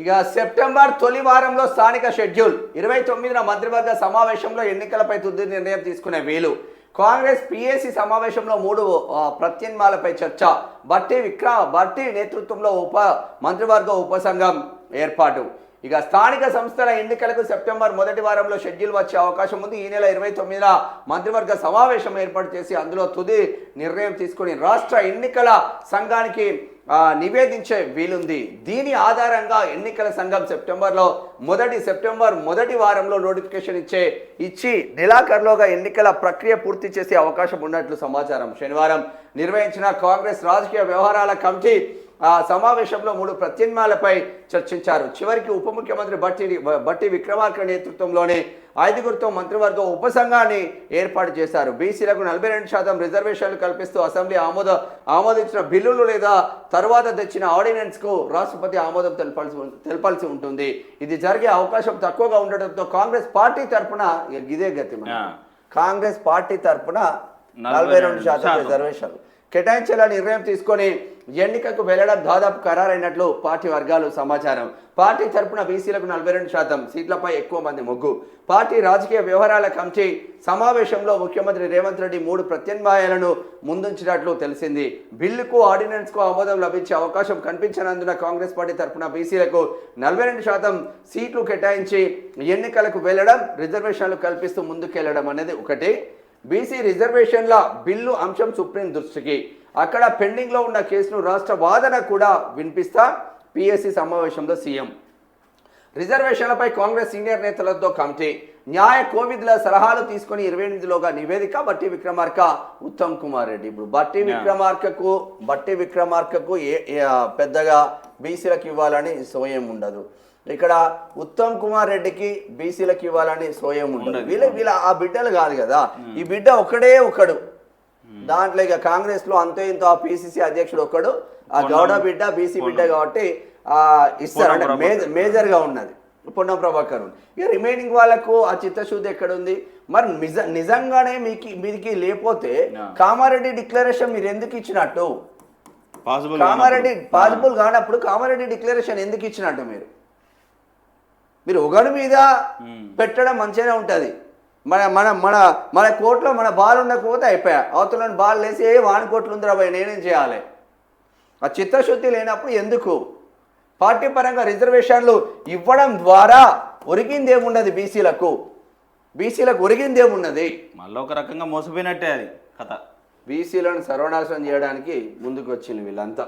ఇక సెప్టెంబర్ తొలి వారంలో స్థానిక షెడ్యూల్. ఇరవై తొమ్మిదిన మంత్రివర్గ సమావేశంలో ఎన్నికలపై తుది నిర్ణయం తీసుకునే వీలు. కాంగ్రెస్ పిఏసి సమావేశంలో మూడు ప్రత్యామ్నాలపై చర్చ. బట్టి విక్ర బట్టి నేతృత్వంలో ఉప మంత్రివర్గ ఉపసంఘం ఏర్పాటు. ఇక స్థానిక సంస్థల ఎన్నికలకు సెప్టెంబర్ మొదటి వారంలో షెడ్యూల్ వచ్చే అవకాశం ఉంది. ఈ నెల ఇరవై తొమ్మిదిన మంత్రివర్గ సమావేశం ఏర్పాటు చేసి అందులో తుది నిర్ణయం తీసుకుని రాష్ట్ర ఎన్నికల సంఘానికి నివేదించే వీలుంది. దీని ఆధారంగా ఎన్నికల సంఘం సెప్టెంబర్లో మొదటి సెప్టెంబర్ మొదటి వారంలో నోటిఫికేషన్ ఇచ్చే ఇచ్చి నెలాఖరులోగా ఎన్నికల ప్రక్రియ పూర్తి చేసే అవకాశం ఉన్నట్లు సమాచారం. శనివారం నిర్వహించిన కాంగ్రెస్ రాజకీయ వ్యవహారాల కమిటీ ఆ సమావేశంలో మూడు ప్రత్యామ్నాయాలపై చర్చించారు. చివరికి ఉప ముఖ్యమంత్రి బట్టి బట్టి విక్రమార్క నేతృత్వంలోని ఐదుగురితో మంత్రివర్గ ఉపసంఘాన్ని ఏర్పాటు చేశారు. బీసీలకు నలభై రెండు శాతం రిజర్వేషన్లు కల్పిస్తూ అసెంబ్లీ ఆమోద ఆమోదించిన బిల్లులు లేదా తర్వాత తెచ్చిన ఆర్డినెన్స్కు రాష్ట్రపతి ఆమోదం తెలపాల్సి తెలపాల్సి ఉంటుంది. ఇది జరిగే అవకాశం తక్కువగా ఉండడంతో కాంగ్రెస్ పార్టీ తరపున ఇదే గతి. కాంగ్రెస్ పార్టీ తరపున నలభై రెండు శాతం. రిజర్వేషన్లు. కేటాయించాలని నిర్ణయం తీసుకొని ఎన్నికకు వెళ్ళడం దాదాపు ఖరారైనట్లు పార్టీ వర్గాలు సమాచారం. పార్టీ తరపున బీసీలకు నలభై రెండు శాతం సీట్లపై ఎక్కువ మంది మొగ్గు. పార్టీ రాజకీయ వ్యవహారాల కమిటీ సమావేశంలో ముఖ్యమంత్రి రేవంత్ రెడ్డి మూడు ప్రత్యామ్నాయాలను ముందుంచినట్లు తెలిసింది. బిల్లుకు ఆర్డినెన్స్కు ఆమోదం లభించే అవకాశం కనిపించనందున కాంగ్రెస్ పార్టీ తరపున బీసీలకు నలభై రెండు శాతం సీట్లు కేటాయించి ఎన్నికలకు వెళ్ళడం రిజర్వేషన్లు కల్పిస్తూ ముందుకెళ్ళడం అనేది ఒకటి. బీసీ రిజర్వేషన్ల బిల్లు అంశం సుప్రీం దృష్టికి. అక్కడ పెండింగ్లో ఉన్న కేసును రాష్ట్ర వాదన కూడా వినిపిస్తా పిఎస్సి సమావేశంలో సీఎం. రిజర్వేషన్లపై కాంగ్రెస్ సీనియర్ నేతలతో కమిటీ. న్యాయ కోవిద్ల సలహాలు తీసుకొని ఇరవై ఎనిమిదిలోగా నివేదిక బట్టి విక్రమార్క ఉత్తమ్ కుమార్ రెడ్డి. ఇప్పుడు బట్టి విక్రమార్కకు బట్టి విక్రమార్కకు ఏ పెద్దగా బీసీలకు ఇవ్వాలని సోయం ఉండదు. ఇక్కడ ఉత్తమ్ కుమార్ రెడ్డికి బీసీలకు ఇవ్వాలని సోయం ఉండదు. ఉండదు. వీళ్ళ వీళ్ళ ఆ బిడ్డలు కాదు కదా. ఈ బిడ్డ ఒకడే ఒకడు దాంట్లో ఇక కాంగ్రెస్లో అంతో ఇంతో ఆ పిసిసి అధ్యక్షుడు ఒకడు ఆ గౌడ బిడ్డ బీసీ బిడ్డ కాబట్టి ఆ ఇస్తారు. అంటే మేజర్ మేజర్గా ఉన్నది. పొన్నం ప్రభాకర్. ఇక రిమైనింగ్ వాళ్ళకు ఆ చిత్తశుద్ధి ఎక్కడ ఉంది మరి నిజ నిజంగానే మీకు మీదికి లేకపోతే. కామారెడ్డి డిక్లరేషన్ మీరు ఎందుకు ఇచ్చినట్టు? కామారెడ్డి పాసిబుల్ కానప్పుడు కామారెడ్డి డిక్లరేషన్ ఎందుకు ఇచ్చినట్టు మీరు? మీరు ఒకడి మీద. పెట్టడం మంచిగానే ఉంటుంది. మన మన మన మన కోర్టులో మన బాల్ ఉండకపోతే అయిపోయా. అవతల బాల్ వేసి ఏ వాని కోట్లు ఉందిరా భయ్ నేనేం చేయాలి? ఆ చిత్తశుద్ధి లేనప్పుడు ఎందుకు? పార్టీ పరంగా రిజర్వేషన్లు ఇవ్వడం ద్వారా ఒరిగిందేమున్నది బీసీలకు? బీసీలకు ఒరిగిందేమున్నది? మళ్ళీ ఒక రకంగా మోసపోయినట్టే అది కథ. బీసీలను సర్వనాశనం చేయడానికి ముందుకు వచ్చింది వీళ్ళంతా.